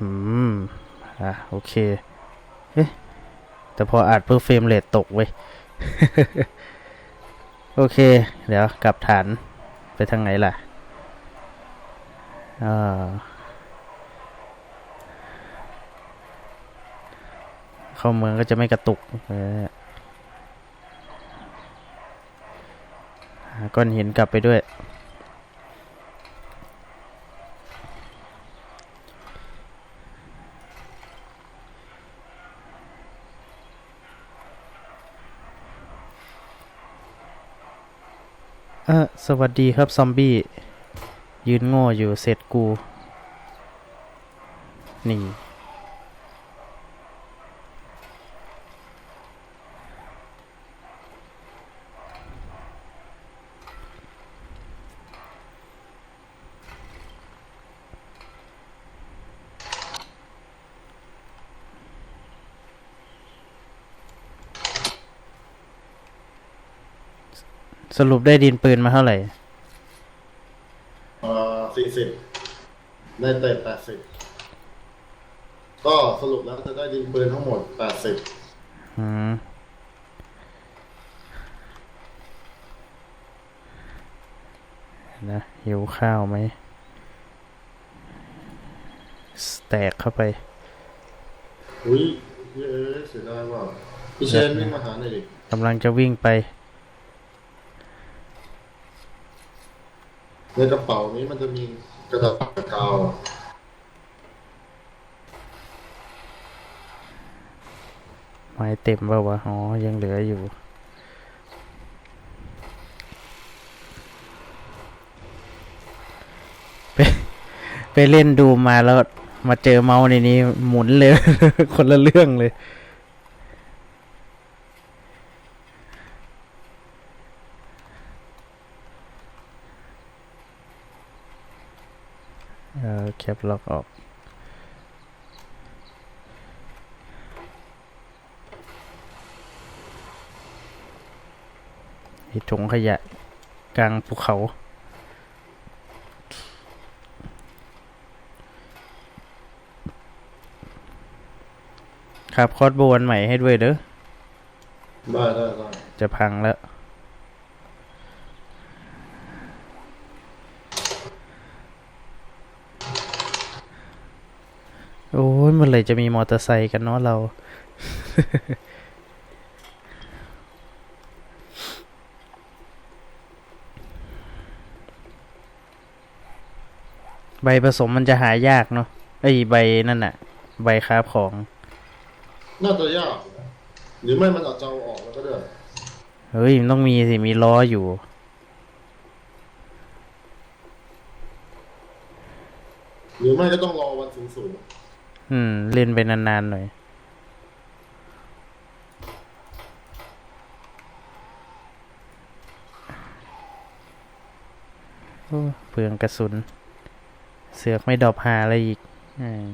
อืม อะ โอเค เอ๊ะ แต่พออัดเพื่อเฟรมเรทตกเว้ย โอเค เดี๋ยวกลับฐานไปทางไหนล่ะอ่าเข้าเมืองก็จะไม่กระตุกก้อนหินกลับไปด้วย เออสวัสดีครับ ซอมบี้ ยืนโง่อยู่เสร็จกู นี่ สรุปได้ดินปืนมาเท่าไหร่เอ่อสี่สิบได้เตะแปดสิบก็สรุปแล้วจะได้ดินปืนทั้งหมดแปดสิบอืมนะหิวข้าวไหมสแต็กเข้าไป อุ้ยเย้เสียดายว่าพี่เชนวิ่งมาหาหน่อยดิกำลังจะวิ่งไป ในกระเป๋านี้มันจะมีกระดาษปากกาวไม้เต็มเปล่าวะอ๋อ ยังเหลืออยู่ไปไปเล่นดูมาแล้วมาเจอเมาส์ในนี้หมุนเลย คนละเรื่องเลย แคปล็อกออก มีถุงขยะกลางภูเขา ครับ คอร์สโบวันใหม่ให้ด้วยเด้อ ได้ได้ได้จะพังแล้ว โอ้ยเมื่อไหร่จะมีมอเตอร์ไซค์กันเนาะเรา ใบผสมมันจะหายากเนาะไอ้ใบนั่นน่ะ ใบคราบของ น่าจะยากนะหรือไม่มันอาจจะเอาออกแล้วก็ได้ เฮ้ย มันต้องมีสิ มีล้ออยู่หรือไม่ก็ต้องรอวันสูงสุด อืม เล่นไปนานๆหน่อย เปลืองกระสุน เสือกไม่ดอบหาอะไรอีก อืม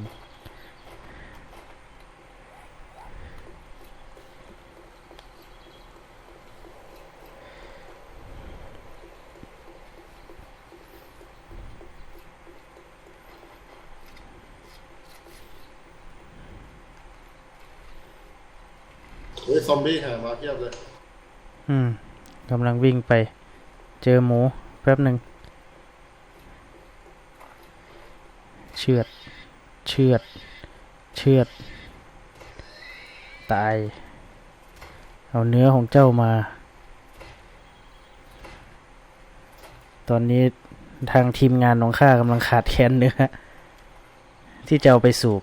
เฮ้ยซอมบี้ห่มาเทียบเลย อืมกำลังวิ่งไป เจอหมูแป๊บหนึ่ง เชือด เชือด เชือด ตาย เอาเนื้อของเจ้ามา ตอนนี้ทางทีมงานของข้ากำลังขาดแคลนเนื้อ ที่จะเอาไปสูบ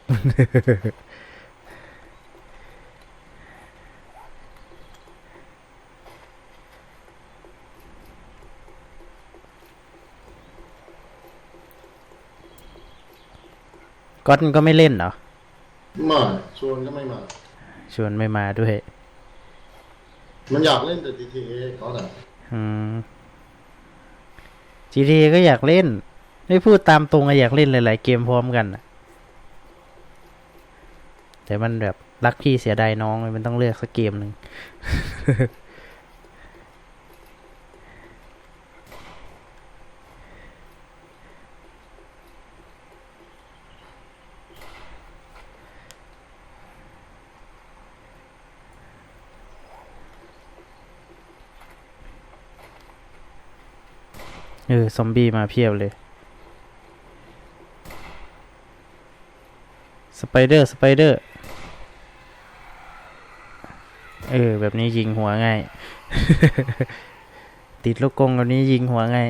ก๊อตมันก็ไม่เล่นเหรอไม่ชวนก็ไม่มา ชวนไม่มาด้วย มันอยากเล่นแต่ GTA ก็แหละอืม GTA ก็อยากเล่น ไม่พูดตามตรงอะอยากเล่นหลายๆเกมพร้อมกันน่ะแต่มันแบบรักพี่เสียดายน้องมันต้องเลือกสักเกมหนึ่ง เออ ซอมบี้มาเพียบเลย สไปเดอร์ สไปเดอร์ เออ แบบนี้ยิงหัวง่าย ติดลูกกงแบบนี้ยิงหัวง่าย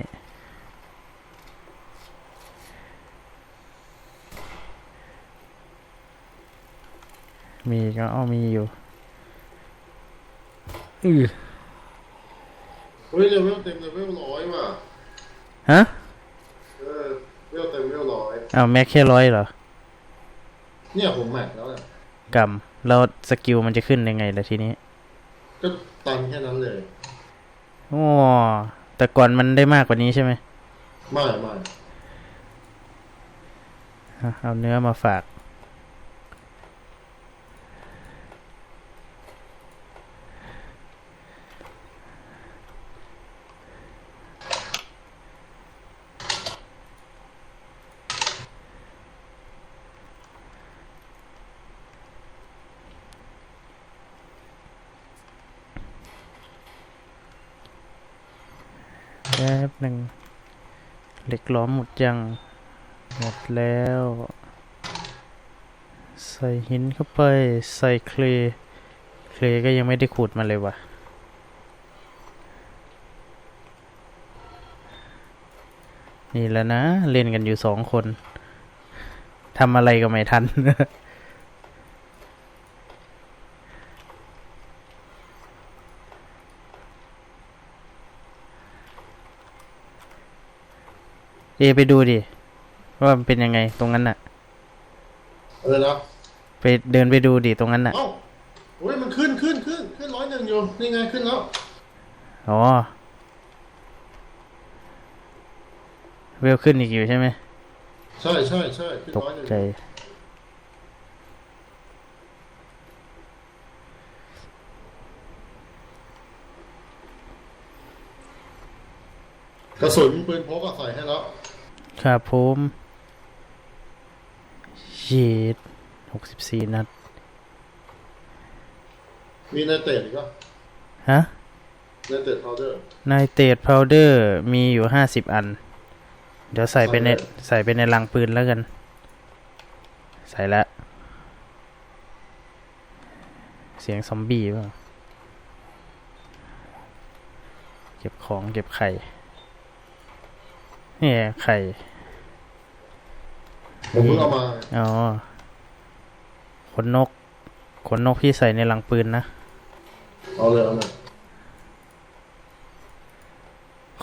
มีก็เอามีอยู่อือเฮ้ยเลเวลเต็มเลเวลร้อยว่ะ ฮะ เออเลเวลเต็มเลเวลร้อย เอาแม็กแค่ร้อยเหรอ เนี่ยผมแม็กแล้วเนี่ยกำแล้วสกิลมันจะขึ้นยังไงล่ะทีนี้ ก็ตันแค่นั้นเลยโอ้แต่ก่อนมันได้มากกว่านี้ใช่ไหมไม่ไม่อะเอาเนื้อมาฝาก ป๊บหนึ่งเหล็กล้อมหมดยัง หมดแล้ว ใส่หินเข้าไปใส่เคลย์เคลย์ก็ยังไม่ได้ขุดมาเลยวะนี่แล้วนะ เล่นกันอยู่สองคนทำอะไรก็ไม่ทัน เอไปดูดิ ว่ามันเป็นยังไงตรงนั้นน่ะอะไรนะไปเดินไปดูดิตรงนั้นน่ะ เอ้าโอ้ยมันขึ้นขึ้นขึ้นขึ้นร้อยหนึ่งอยู่ นี่ไงขึ้นแล้ว อ๋อ เวลขึ้นอีกอยู่ใช่ไหม ใช่ใช่ใช่ขึ้นตกร้อยหนึ่งใจ กระสุนปืนพกก็ใส่ให้แล้ว ครับผมยีดหกสิบสี่นัด มีในเตดอีกก็ฮะในเตดพาวเดอร์ไนเตรตพาวเดอร์มีอยู่ห้าสิบอัน เดี๋ยวใส่ไปในเอาเลยใส่ไปในลังปืนแล้วกัน ใส่ละเสียงซอมบี้เปล่าเก็บของเก็บไข่ เนี่ยไข่ผมเพิ่งเอามา อ๋อ ขนนก ขนนกที่ใส่ในลังปืนนะ เอาเลยเอาเลย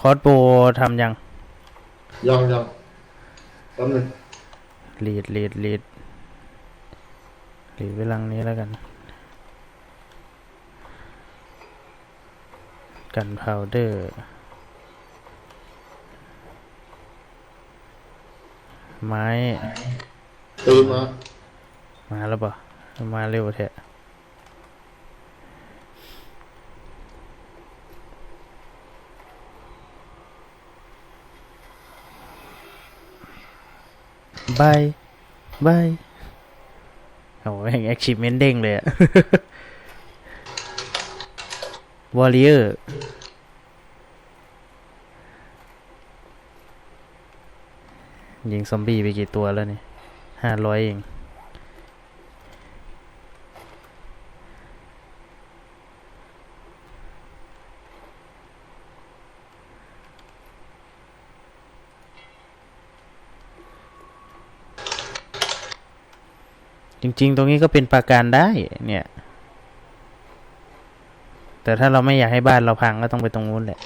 คอสโบทำยัง ยังยังแป๊บนึงลีดลีดลีดลีดไว้ลังนี้แล้วกัน กันพาวเดอร์ ไม้ตื่นมามาแล้วป่ะมาเร็วแท้บายบายโอ้ยแอคชิเมนเด้งเลยอะวอลเลอร์ ยิงซอมบี้ไปกี่ตัวแล้วนี่ห้าร้อยเองจริง ๆ ตรงนี้ก็เป็นปราการได้เนี่ย แต่ถ้าเราไม่อยากให้บ้านเราพังก็ต้องไปตรงนู้นแหละ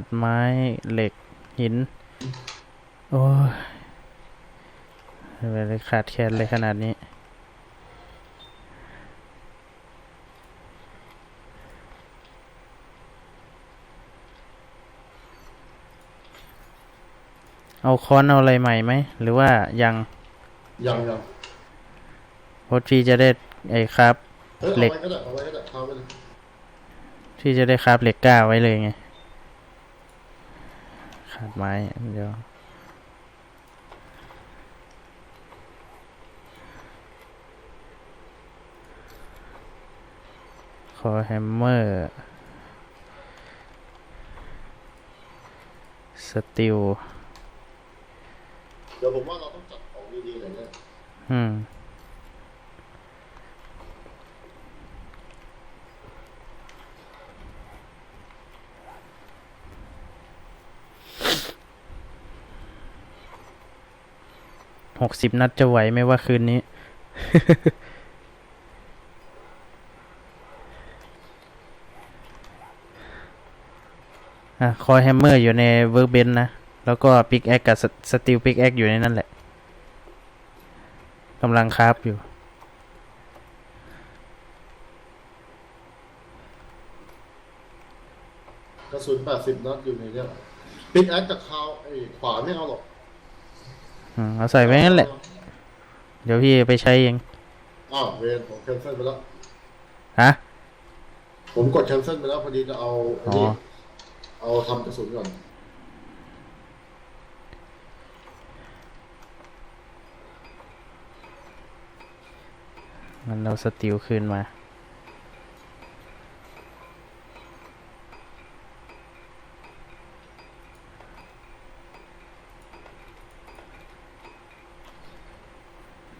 ดไม้เหล็กหิน โอ้ยทำไมเลยขาดแคลนเลยขนาดนี้ เอาค้อนเอาอะไรใหม่ไหม หรือว่ายัง ยังยังโพสพี่จะได้ไอ้ครับเอ้ยเหล็เอากไว้ก็ได้เอาไว้ก็ได้เอาไปเลยพี่จะได้ครับเหล็กกล้าไว้เลยไง ขาดไม้เดียวคอแฮมเมอร์สติลเดี๋ยวผมว่าเราต้องจัดของดีๆหน่อยนะอืม หกสิบนัดจะไหวไหมว่าคืนนี้ อะคอยแฮมเมอร์อยู่ในเวิร์กเบนนะ แล้วก็ปิกแอคกับสติลปิกแอคอยู่ในนั่นแหละกำลังคราฟอยู่กระสุนแปดสิบนัดอยู่ในเนี่ยปิกแอคกับคาวไอ้ขวาไม่เอาหรอก เอาใส่ไว้งั้นแหละ เดี๋ยวพี่ไปใช้เองอ้าวเวนผมแคนเซิลไปแล้ว ฮะ ผมกดแคนเซิลไปแล้วพอดีจะเอาอันนี้อ๋อเอาทำกระสุนก่อน มันเราสติลคืนมา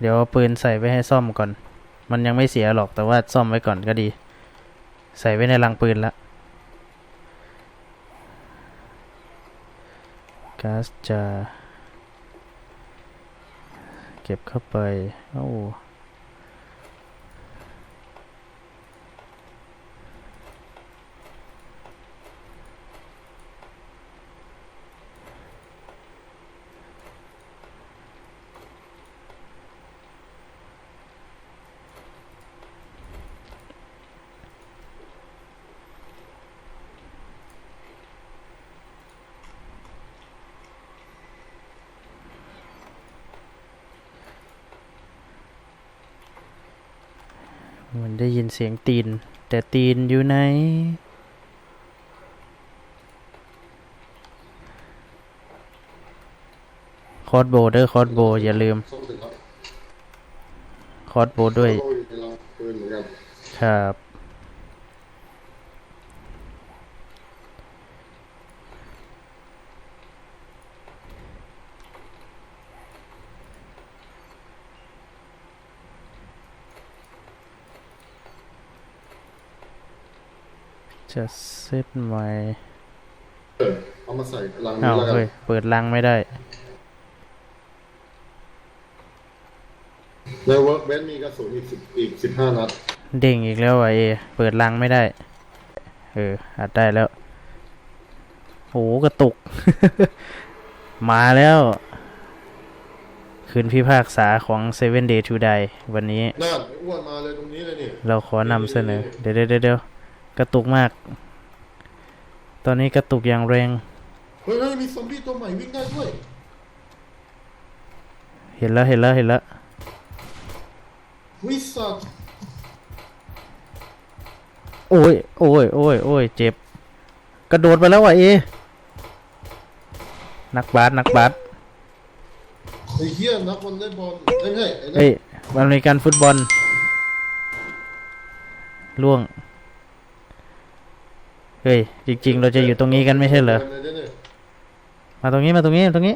เดี๋ยวปืนใส่ไว้ให้ซ่อมก่อน มันยังไม่เสียหรอกแต่ว่าซ่อมไว้ก่อนก็ดี ใส่ไว้ในรังปืนละก๊าซจะ เก็บเข้าไปโอ้ เสียงตีน แต่ตีนอยู่ไหน คอร์สโบเดอร์คอร์สโบ อย่าลืม คอร์สโบด้วย ครับ จะเซตใหม่เออเอามาใส่รังนี้อ้าวแล้วกันเฮ้ยเปิดลังไม่ได้ ในเวิร์กเบนมีกระสุนอีกสิบอีกสิบห้านัดเด้งอีกแล้วอะเอ เปิดลังไม่ได้ เอออัดได้แล้วโหกระตุก มาแล้ว คืนพิพากษาของ Seven Day to Die วันนี้ นั่นไอ้อ้วนมาเลยตรงนี้เลยนี่ เราขอนำเสนอ เดี๋ยวเดี๋ยวเดี๋ยว กระตุกมาก ตอนนี้กระตุกอย่างแรง เฮ้ยเฮ้ยมีซอมบี้ตัวใหม่วิ่งได้ด้วย เห็นแล้วเห็นแล้วเห็นแล้ววิสัทโอ้ยโอ้ยโอ้ยโอ้ยเจ็บ กระโดดไปแล้วว่ะเอ นักบาสนักบาสไอ้เหี้ยนักวอลเลย์บอลเอ้ยเฮ้ยไอ้นั่นเอ้ยอเมริกันฟุตบอลล่วง เฮ้ย จริง ๆ เราจะอยู่ตรงนี้กันไม่ใช่เหรอดี๋ยวนี่ยมาตรงนี้มาตรงนี้ตรงนี้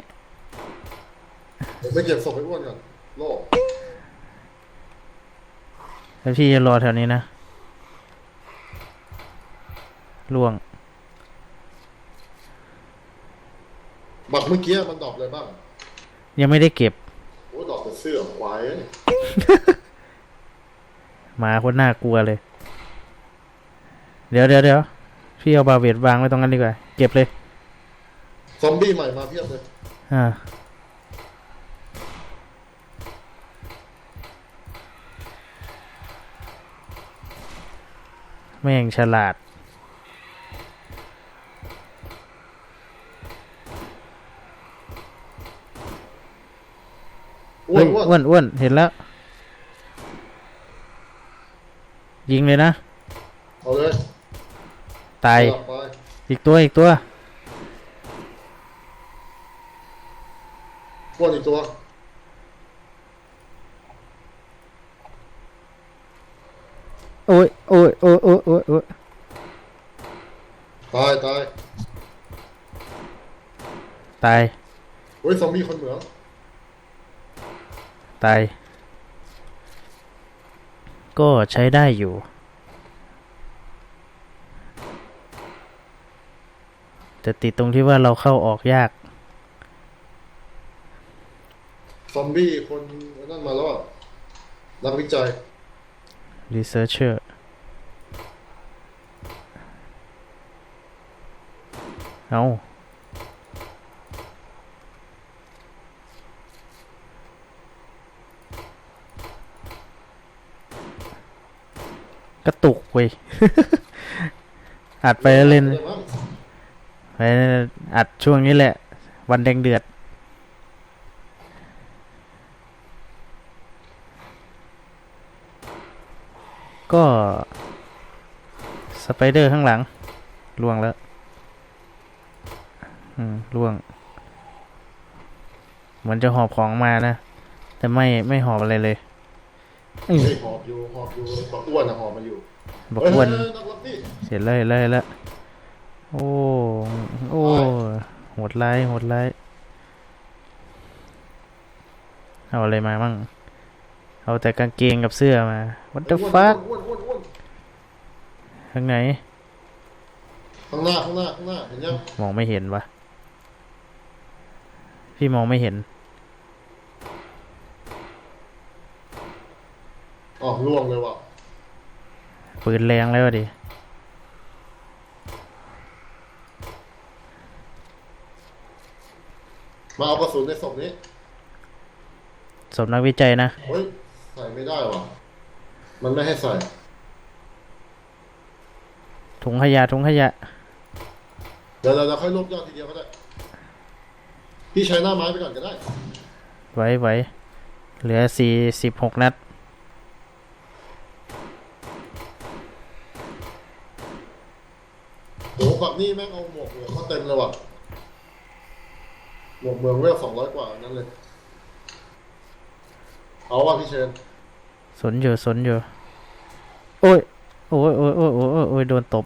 เดี๋ยวไปเก็บศพไอ้อ้วนก่อนโลกแล้วพี่จะรอแถวนี้นะล่วง บักเมื่อกี้มันดรอปอะไรบ้าง ยังไม่ได้เก็บ โอ้ดรอปแต่เสื้อควายเอ้ยหมาคนน่ากลัวเลย เดี๋ยวเดี๋ยวเดี๋ยว พี่เอาบาเวตวางไว้ตรงนั้นดีกว่า เก็บเลย ซอมบี้ใหม่มาเพียบเลย อ่า แม่งฉลาด อ้วเฮ้นยอ้วนอ้วนอ้วนเห็นแล้ว ยิงเลยนะ เอาเลย ตายสลับไปอีกตัวอีกตัวอ้วนอีกตัวโโอ้ยโอ้ยโอ้ยโอ้ยโอ้ยโอ้ยตายตายตายเฮ้ยซอมบี้คนเหมืองตาย ก็ใช้ได้อยู่ แต่ติดตรงที่ว่าเราเข้าออกยาก ซอมบี้คนนั่นมาแล้วอะนักวิจัย researcher เอากระตุกเว้ย อัดไปแล้วเล่นได้มั้งไป อัดช่วงนี้แหละ วันแดงเดือด ก็สไปเดอร์ข้างหลังล่วงแล้ว อืมล่วง เหมือนจะหอบของมานะ แต่ไม่ไม่หอบอะไรเลยอื้อเฮ้ยหอบอยู่หอบอยู่บักอ้วนอะหอบมาอยู่บอกอ้วนเฮ้ยนักรับนี่เห็นเลยเห็นเลยเห็นแล้ว โอ้ โอ้โหดร้ายโหดร้ายเอาอะไรมามั่ง เอาแต่กางเกงกับเสื้อมา what the อ้วน fuck อ้วนอ้วนอ้วนข้างไหน ข้างหน้าข้างหน้าข้างหน้าเห็นยังมองไม่เห็นวะพี่มองไม่เห็น อ๋อล่วงเลยว่ะปืนแรงแล้วดิ มาเอากระสุนในศพนี้สมนักวิจัยนะเฮ้ยใส่ไม่ได้ว่ะ มันไม่ให้ใส่ ถุงขยะถุงขยะ เดี๋ยวเราเราค่อยลบยอดทีเดียวก็ได้ พี่ใช้หน้าไม้ไปก่อนก็ได้ ไว้ไว้เหลือสี่สิบหกนัด โหฝั่งนี้แม่งเอาหมวกเหมืองเขาเต็มเลยว่ะ หมวกเมืองเวลสองร้อยกว่าอันนั้นเลย เอาว่ะพี่เชนสนอยู่สนอยู่โอ้ยโอ้ย โอ้ยโอ้ยโอ้ยโอ้ยโอ้ยโดนตบ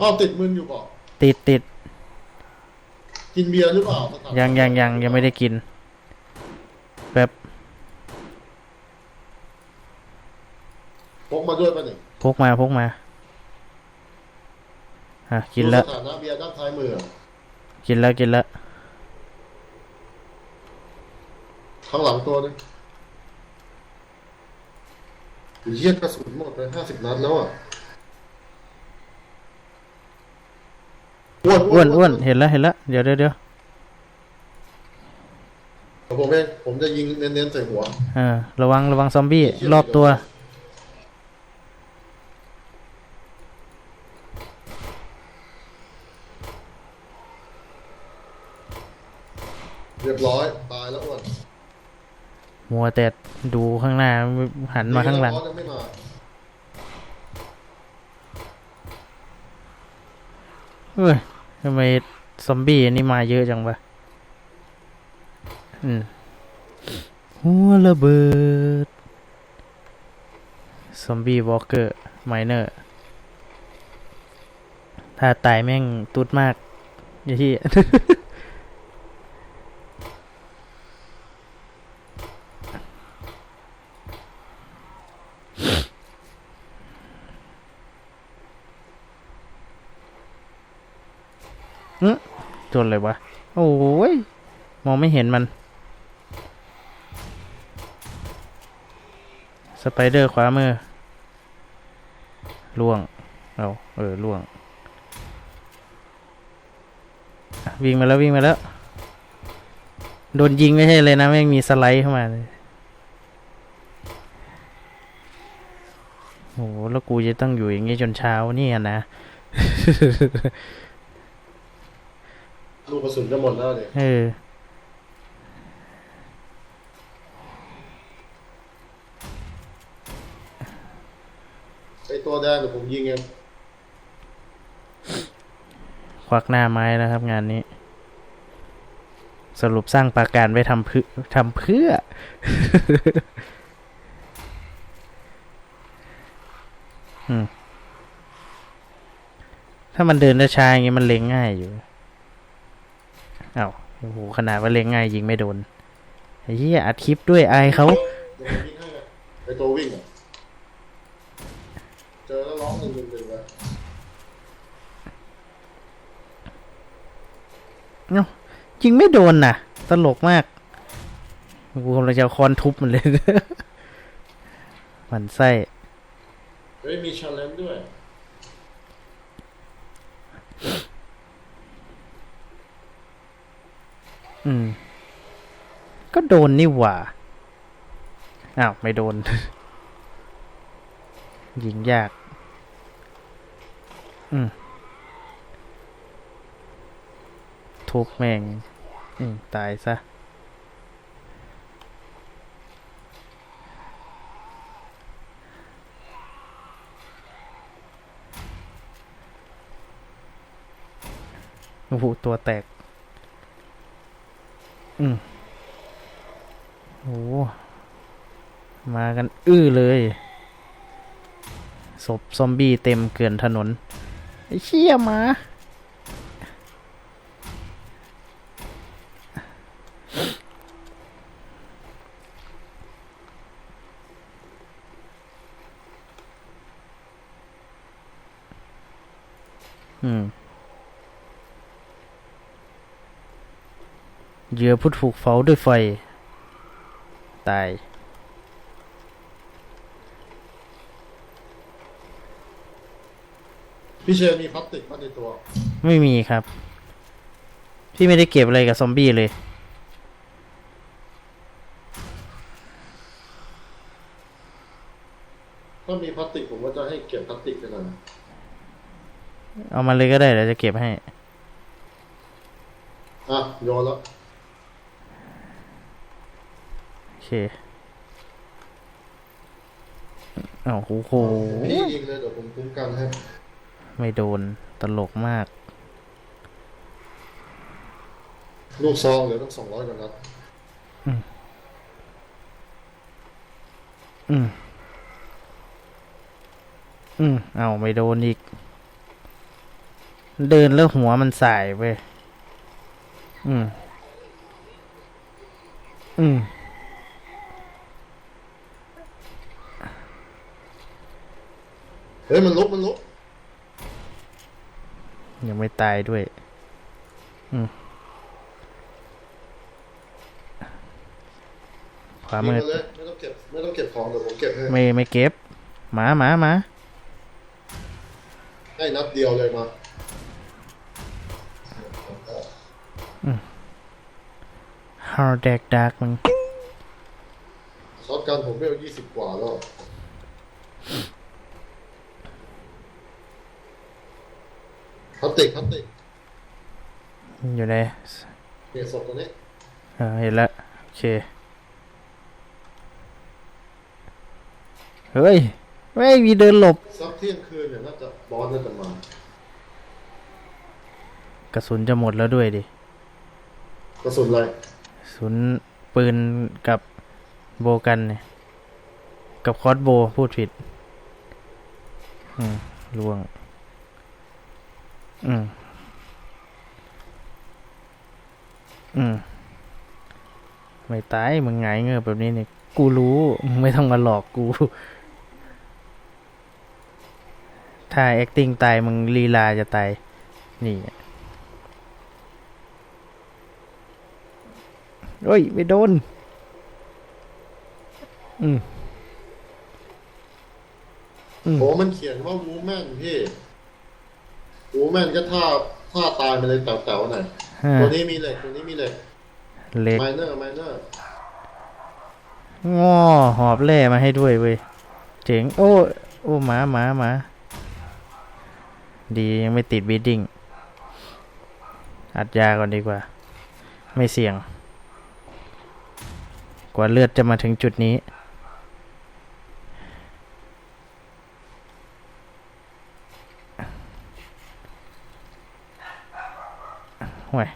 อ้าวติดมึนอยู่เปล่าติดติดกินเบียร์หรือเปล่าสถานยังยังยังยังไม่ได้กินแบบพกมาด้วยป่ะนี่พกมาพกมา อะกินแล้วดูสถานะเบียร์ด้านท้ายมือ กินแล้วกินแล้วข้างหลังตัวนึงเยี่ยกระสุนหมดไปห้าสิบนัดแล้วอะอ้วนอ้วนอ้วนเห็นแล้วเห็นแล้วเดี๋ยวเดี๋ยวเดี๋ยวเดี๋ยวผมเองผมจะยิงเน้นๆใส่หัวอ่าระวังระวังซอมบี้รอบตัว เรียบร้อย ตายแล้วอ้วน มัวแต่ดูข้างหน้า หันมาข้างหลัง เฮ้ยทำไมซอมบี้อันนี้มาเยอะจังวะอืมหัวระเบิด ซอมบี้วอล์กเกอร์ไมเนอร์ ถ้าตายแม่งตุดมาก อย่างที่ จนเลยวะ โอ้ย มองไม่เห็นมัน สไปเดอร์ขวามือล่วง เอา เออล่วงอะวิ่งมาแล้ววิ่งมาแล้ว โดนยิงไม่ใช่เลยนะแม่งมีสไลด์เข้ามาเลยโอ้โหแล้วกูจะต้องอยู่อย่างงี้จนเช้าเนี่ยนะ ลูกกระสุนจะหมดแล้วเนี่ยเออไอตัวแดงเดี๋ยวผมยิงเองควักหน้าไม้แล้วครับงานนี้ สรุปสร้างปาการไว้ทำเพื่อทำเพื่อ ถ้ามันเดินได้ช้าอย่างงี้มันเล็งง่ายอยู่ อ้าวโอ้โหขนาดว่าเล็งง่ายยิงไม่โดนไอ้เหี้ยอัดคลิปด้วยอายเขาเดี๋ยวผมยิงให้เลยไอตัววิ่งอะเจอแล้วร้องหนึ่งหนึ่งหนึ่งเลยยิงไม่โดนน่ะ ตลกมากกูกำลังจะเอาคอนทุบมันเลยมันไส้เฮ้ยมีชาเลนจ์ด้วย อืม ก็โดนนี่หว่า อ้าว ไม่โดน ยิงยาก อืม ทุบแม่ง อืม ตายซะโอ้โหตัวแตก อืมโอ้โหมากันอื้อเลยศพซอมบี้เต็มเกลื่อนถนน ไอ้เชี่ยมา อืม เหยื่อผู้ถูกเผาด้วยไฟ ตาย พี่เชนมีพลาสติกมาในตัว ไม่มีครับ พี่ไม่ได้เก็บอะไรกับซอมบี้เลย ถ้ามีพลาสติกผมก็จะให้เก็บพลาสติกไปเลยเอามาเลยก็ได้เดี๋ยวจะเก็บให้ อะโยนแล้ว โอเคอ้าวโอ้โหพี่ยิงเลยเดี๋ยวผมคุ้มกันให้ไม่โดนตลกมาก ลูกซองเหลือตั้งสองร้อยกว่านัดอืมอืมเอาไม่โดนอีก เดินแล้วหัวมันสายเว้ยอืมอืม เฮ้ยมันลุกมันลุกยังไม่ตายด้วย อืมขวายิงมือมาเลยไม่ต้องเก็บไม่ต้องเก็บของเดี๋ยวผมเก็บให้ไม่ไม่เก็บ หมาหมาหมาให้นัดเดียวเลยมาฮาร์ดแดกดักมึงช็อตกันผมเวลยี่สิบกว่าแล้ว พลาสติกพลาสติกอยู่ในเนี่ยศพตัวนี้เออเห็นแล้วโอเค เฮ้ย ไม่มีเดินหลบ สักเที่ยงคืนเนี่ยน่าจะบอสน่าจะมากระสุนจะหมดแล้วด้วยดิ กระสุนอะไรกระสุนปืนกับโบกันเนี่ยกับคอสโบพูดผิด อืมล่วง อืม อืม ไม่ตายมึงไงเงือบแบบนี้เนี่ย กูรู้มึงไม่ต้องมาหลอกกู ถ้า acting ตายมึงลีลาจะตาย นี่เฮ้ย ไม่โดน อืม อืม โอ้มันเขียนว่าวูแมนพี่ วูแมนก็ท่าท่าตายไปเลยแต๋วๆหน่อยห้าตัวนี้มีเหล็กตัวนี้มีเหล็กเล็กไมเนอร์ไมเนอร์ง้อหอบแร่มาให้ด้วยเว้ย เจ๋ง โอ้ โอ้หมาหมาหมาดียังไม่ติดบีดดิ้ง อัดยาก่อนดีกว่า ไม่เสี่ยง กว่าเลือดจะมาถึงจุดนี้ ห่วย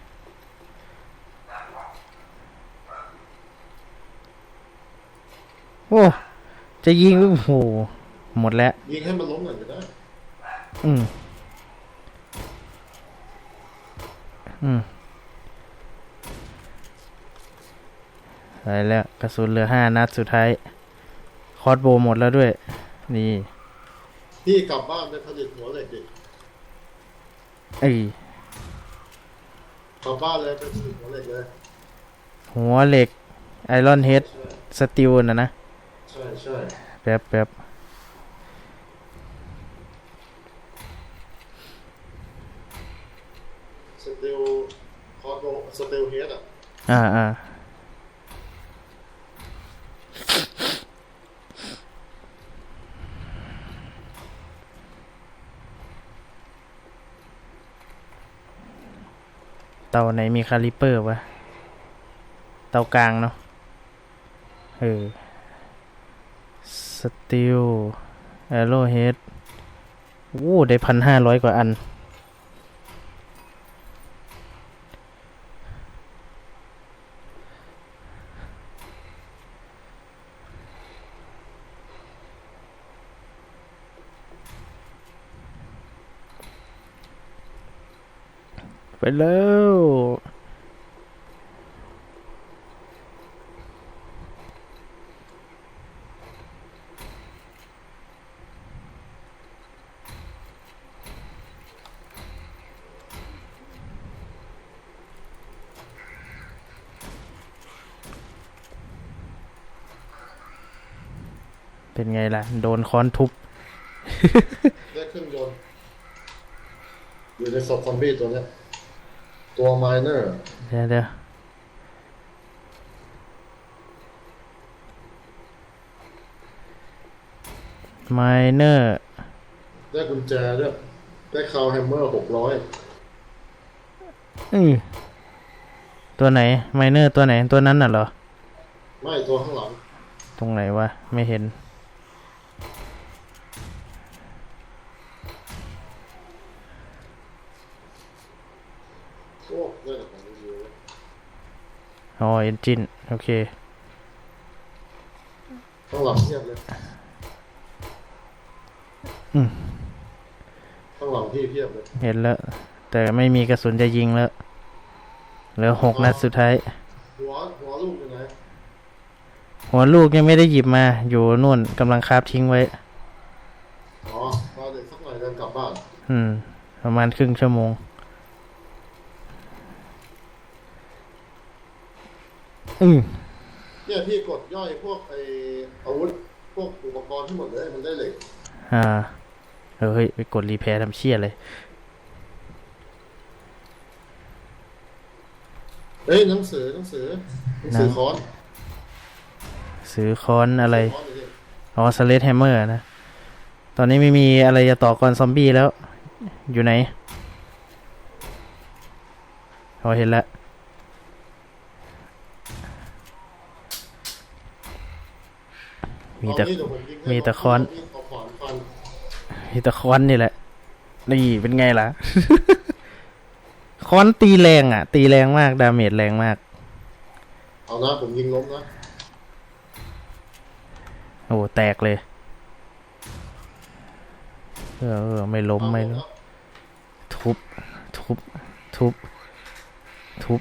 โอ้ จะยิงโอ้โห หมดแล้ว ยิงให้มันล้มหน่อยก็ได้ อืม อืมไปแล้วกระสุนเหลือห้านัดสุดท้าย คอร์สโบว์หมดแล้วด้วย นี่ พี่กลับบ้านไปผลิตหัวเหล็กดิเอ้ย กลับบ้านเลยไปผลิตหัวเหล็กเลย หัวเหล็กไอรอนเฮดใช่สตีลนะนะ ใช่ใช่แป๊บแป๊บสติลคอร์โดสติลเฮดอะ อ่าอ่า เตาไหนมีคาลิเปอร์วะ เตากลางเนาะ เออ สติลแอโรเฮดวู้ได้พันห้าร้อยกว่าอัน ไปแล้วเป็นไงล่ะ โดนค้อนทุบได้เครื่องยนต์อยู่ในศพซอมบี้ตัวเนี้ย ตัวไมเนอร์เดี๋ยวเดี๋ยวไมเนอร์ได้กุญแจด้วยได้คาวแฮมเมอร์หกร้อยอือตัวไหนไมเนอร์ตัวไหนตัวนั้นน่ะเหรอ ไม่ตัวข้างหลัง ตรงไหนวะ ไม่เห็น อ๋อเอนจินโอเคข้างหลังเทียบเลยอืมข้างหลังพี่เพียบเลย เห็นแล้ว แต่ไม่มีกระสุนจะยิงแล้วเหลือหกนัดสุดท้าย หัวหัวลูกอยู่ไหนหัวลูกยังไม่ได้หยิบมา อยู่นู่นกำลังคาบทิ้งไว้ อ๋อรอเด็กสักหน่อยเดินกลับบ้าน อืม ประมาณครึ่งชั่วโมง อืมเนี่ยพี่กดย่อยพวกไออาวุธพวกอุปกรณ์ทั้งหมดเลยมันได้เหล็กอ่าเออเฮ้ยไปกดรีแพร์ทำเชี่ยเลยเฮ้ยหนังสือหนังสือหนังสือหนังคอนซื้อค้อนอะไรคอนอยู่ดิอ๋อสเลดแฮมเมอร์นะ ตอนนี้ไม่มีอะไรจะต่อกรซอมบี้แล้ว อยู่ไหน พอเห็นแล้ว มีแต่เอางี้เดี๋ยวผยิงให้มีแต่ค้อนพี่เอาขวานฟันมีแต่ค้อนนี่แหละ นี่เป็นไงล่ะ ค้อนตีแรงอะ ตีแรงมาก ดาเมจแรงมาก เอานะผมยิงล้มนะ โอ้แตกเลย เออเออไม่ล้มไม่ล้มเอาทุบ ทุบ ทุบ ทุบ